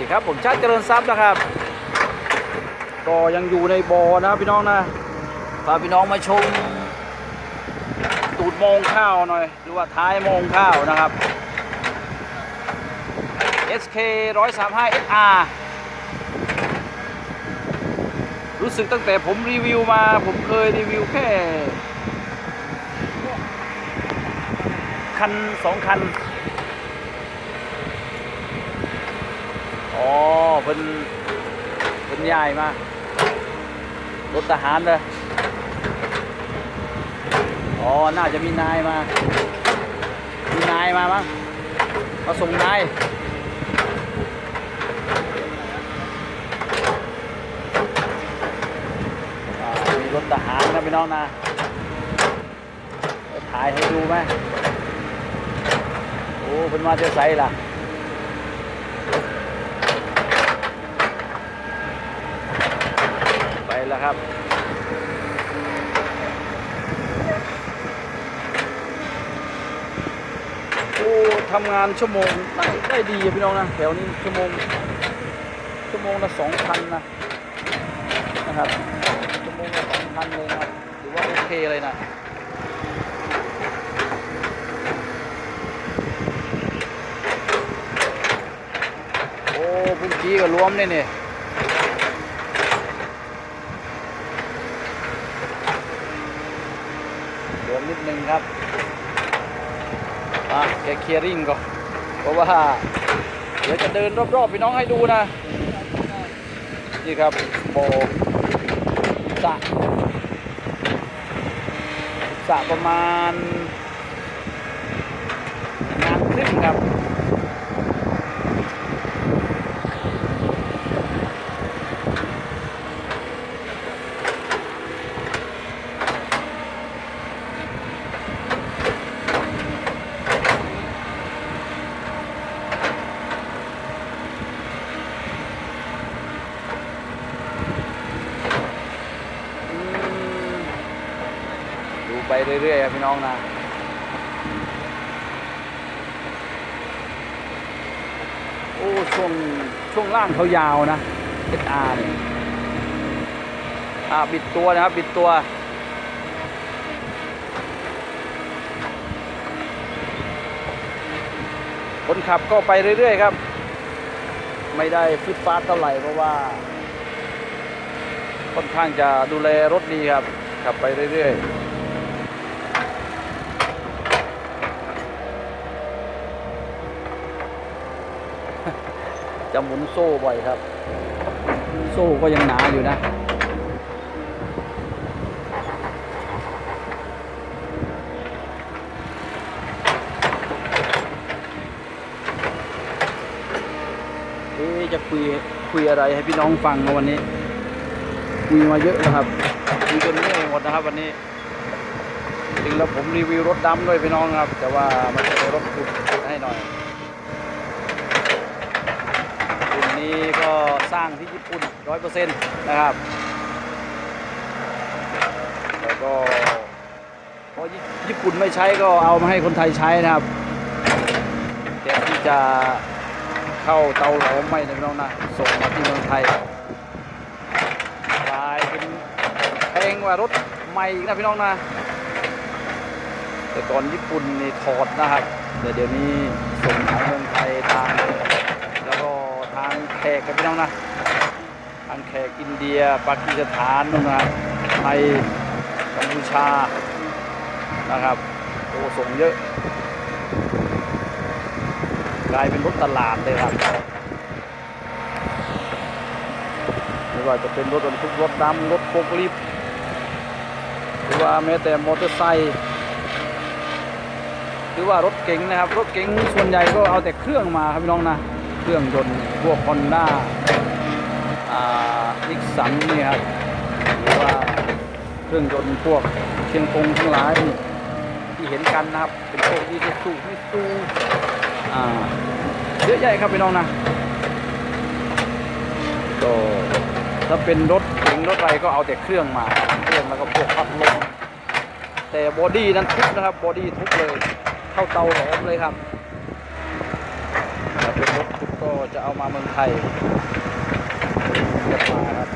ดีครับ ผมชาติเจริญทรัพย์นะครับ ก็ยังอยู่ในบอ่อนะพี่น้องนะพาพี่น้องมาชมตูดโมงข้าวหน่อย หรือว่าท้ายโมงข้าวนะครับ SK 135 SR รู้สึกตั้งแต่ผมรีวิวมา ผมเคยรีวิวแค่ คันสองคัน อ๋อเป็นเป็นใหญ่มารถทหารเลยอ๋อ น่าจะมีนายมา มีนายมามั้งมาส่งนาย มีรถทหารนะพี่น้องนะถ่ายให้ดูไหมโอ้เป็นมาเจอไซล่ะ ไปแล้ว ครับ โอ้ทำงานชั่วโมงได้ได้ดีพี่น้องนะแถวนี้ชั่วโมง ชั่วโมงละสองพันนะนะครับชั่วโมงละสองพันเลยนะครับถือว่าโอเคเลยนะโอ้พุ่งกี้ก็รวมเนี่ยนี่รวมนิด นึงครับอะแกเคลียร์ริ่งก่อนเพราะว่าเดี๋ยวจะเดินรอบๆพี่น้องให้ดูนะ นี่ครับโบสะสะประมาณงานครึ่งครับ เรื่อยๆครับพี่น้องนะโอ้ช่วงช่วงล่างเขายาวนะ SR เนี่ยอ่าบิดตัวนะครับบิดตัวคนขับก็ไปเรื่อยๆครับ ไม่ได้ฟิตฟาสเท่าไหร่เพราะว่า ค่อนข้างจะดูแลรถดีครับ ขับไปเรื่อยๆ หมุนโซ่บ่อยครับ โซ่ก็ยังหนาอยู่นะเอ๊ะจะคุยคุยอะไรให้พี่น้องฟังในวันนี้คุยมาเยอะนะครับคุยจนเมื่อยหมดนะครับ วันนี้จริงแล้วผมรีวิวรถดำด้วยพี่น้องครับ แต่ว่ามันจะรถขุดให้หน่อยรุ่ นี้ก็สร้างที่ญี่ปุ่นร้อยเปอร์เซ็นต์นะครับ แล้วก็พอญี่ปุ่นไม่ใช้ก็เอามาให้คนไทยใช้นะครับแต่ที่จะเข้าเตาหลอมไม่นะพี่น้องนะส่งมาที่เมืองไทยกลายเป็นแพงกว่ารถใหม่อีกนะพี่น้องนะแต่ก่อนญี่ปุ่นนี่ถอดนะครับแต่เดี๋ยวนี้ส่งขาเมืองไทยทางางแขกกับพี่น้องนะทางแขกอินเดียปากีสถานนู่นนะไทยกัมพูชานะครับโอ้ส่งเยอะ กลายเป็นรถตลาดเลยครับไม่ว่าจะเป็นรถบรรทุกรถดำรถโฟล์คลิฟหรือว่าแม้แต่มอเตอร์ไซค์หรือว่ารถเก๋งนะครับ รถเก๋งส่วนใหญ่ก็เอาแต่เครื่องมาครับพี่น้องนะ เครื่องยนต์พวกฮอนด้านิกสันนี่ครับหรือว่าเครื่องยนต์พวกเชียงกงทั้งหลายที่เห็นกันนะครับเป็นพวกอีซูซูมิซูอ่าเยอะแยะครับพี่น้องนะก็ถ้าเป็นรถเก๋งรถอะไรก็เอาแต่เครื่องมาเครื่องแล้วก็พวกพัดลมแต่บอดี้นั้นทุบนะครับบอดี้ทุบเลย เข้าเตาหลอมเลยครับ รถทุบก็จะเอามาเมืองไทยจะมาครับ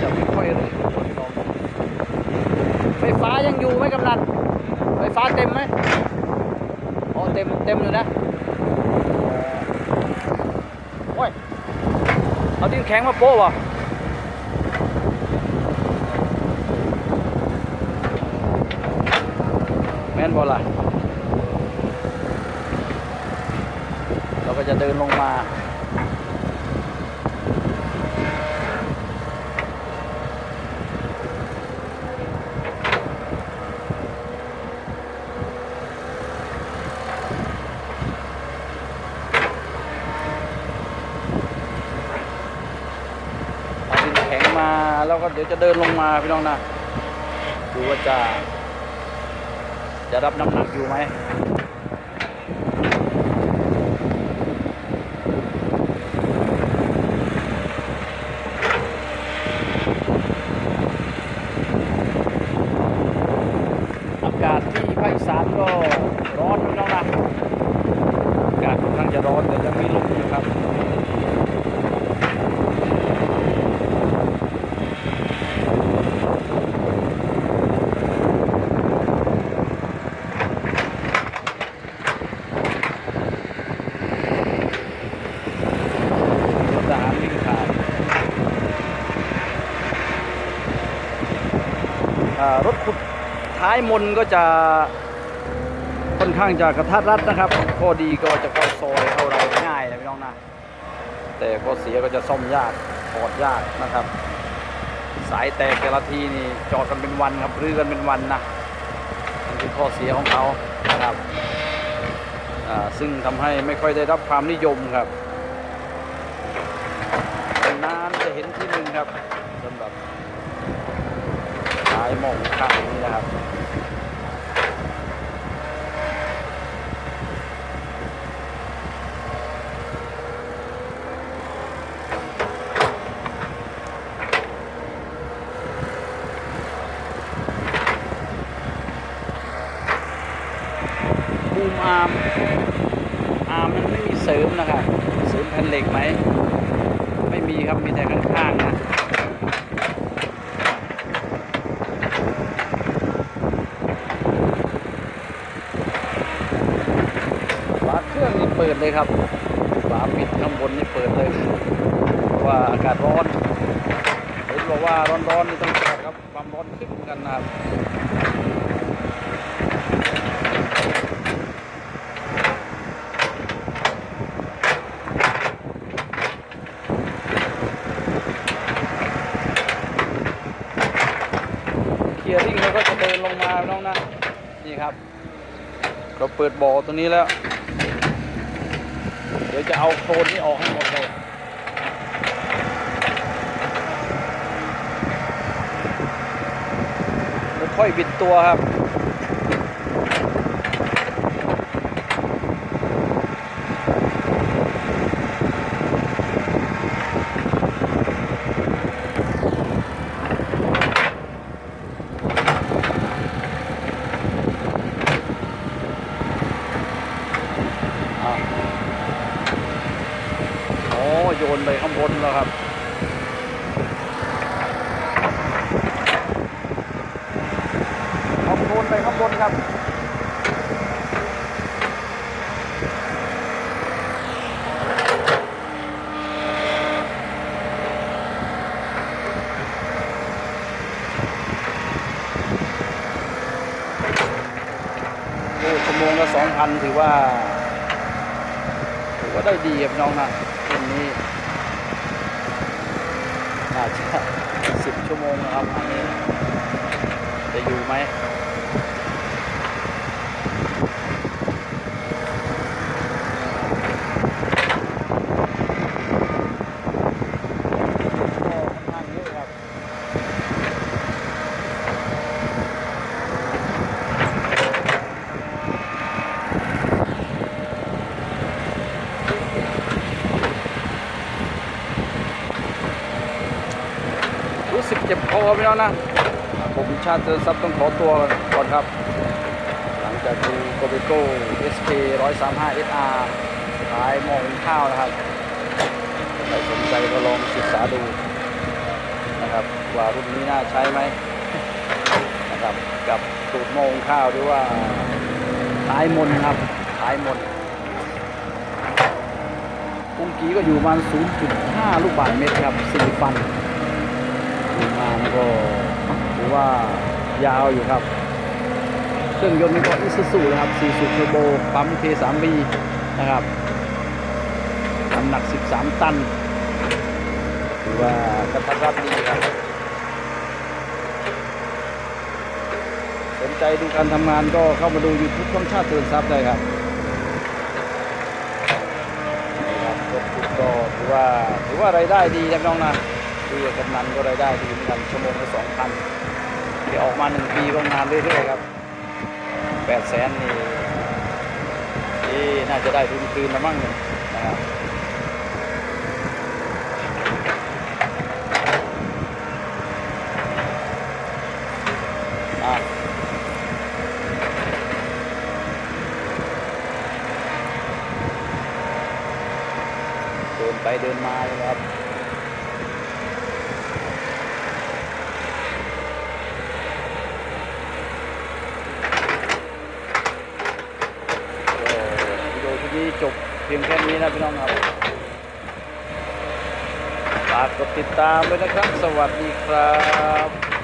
จะไม่ค่อยเลยคนลองไฟฟ้ายังอยู่ไหมกำนันไฟฟ้าเต็มไหมอ๋อเต็มเต็มอยู่นะโอ้ย เอาดินแข็งมาโป้วะแม่นบอล่ะเราก็จะเดินลงมาดินแข็งมาแล้วก็ เดี๋ยวจะเดินลงมาพี่น้องนะดูว่าจะ จะรับน้ำหนักอยู่ไหมอากาศที่ภาคอีสานก็ร้อนพี่น้องนะอากาศค่อนข้างจะร้อนแต่ยังมีลมอยู่ครับ รถทหารวิ่งผ่านอ่ารถขุด ท้ายมนก็จะค่อนข้างจะกระทัดรัดนะครับข้อดีก็จะเข้าซอยเข้าอะไรง่ายนะพี่น้องนะแต่ข้อเสียก็จะซ่อมยากถอดยากนะครับ สายแตกแต่ละทีนี่จอดกันเป็นวันครับรื้อกันเป็นวันนะนี่คือข้อเสียของเขานะครับอ่าซึ่งทำให้ไม่ค่อยได้รับความนิยมครับนานจะเห็นที่หนึ่งครับสำหรับายหมงขางนี้นะครับบูมอาร์มอาร์มมันไม่มีเสริมนะครับเสริมแผ่นเหล็กไหมไม่มีครับมีแต่ข้างๆนะ ฝาเครื่องนี่ เลยครับฝาปิดข้างบนนี่เปิดเลยเพราะว่าอากาศร้อนเห็นบอกว่าร้อนๆนี่ต้องจอดครับความร้อนขึ้นกันนะครับเคลียร์ริ่งแล้วก็จะเดินลงมาน้องนะนี่ครับ เราเปิดบ่อตรงนี้แล้ว เดี๋ยวจะเอาโคลนนี่ออกให้หมดเลยค่อยบิดตัวครับ อะโอ้โยนไปข้างบนแล้วครับ เอาโยนไปข้างบนครับ โอ้ชั่วโมงละสอง พันถือว่าถือว่าได้ดีครับน้องนะวันนี้อาจจะสิบชั่วโมงนะครับอันนี้จะอยู่ไหมก็ค่อนข้างเยอะครับ อ สึ กเจ็บคอพี่น้องนะผมชาติเจอซับต้องขอตัวก่อนครับ หลังจากดูโกเบโก้ SK 135 SR ขายมองข้าวนะครับใครสนใจก็ลองศึกษาดูนะครับ ว่ารุ่นนี้น่าใช้ไหมนะครับกับสูตรมองข้าวหรือว่าท้ายมนครับท้ายมนกุ้งกีก็อยู่ประมาณ 0.5 ลูกบาศก์เมตรครับ4ฟัน ก็ถือว่ายาวอยู่ครับ เครื่องยนต์นี่ก็อิซูซูนะครับ4สูบเทอร์โบปั๊ม K3B นะครับน้ำหนัก 13 ตันถือว่ากระทัดรัดดีครับสนใจดูการทำงานก็เข้ามาดูยูทูบช่องชาติเตือนทรัพย์ได้ครับนี่ครับรถขุดก็ถือว่าถือว่ารายได้ดีนะน้องนะ คุยกับกำนันก็รายได้ดีเหมือนกันชั่วโมงละสองพันเดี๋ยวออกมาหนึ่งปีก็งานเรื่อยๆครับแปดแสนนี่นี่น่าจะได้ทุนคืนล้วมั้งนี่ยนะครับเดินไปเดินมาเลยครับ ก็วิดีโอที่นี้จบเพียงแค่นี้นะพี่น้องครับฝากกดติดตามด้วยนะครับ สวัสดีครับ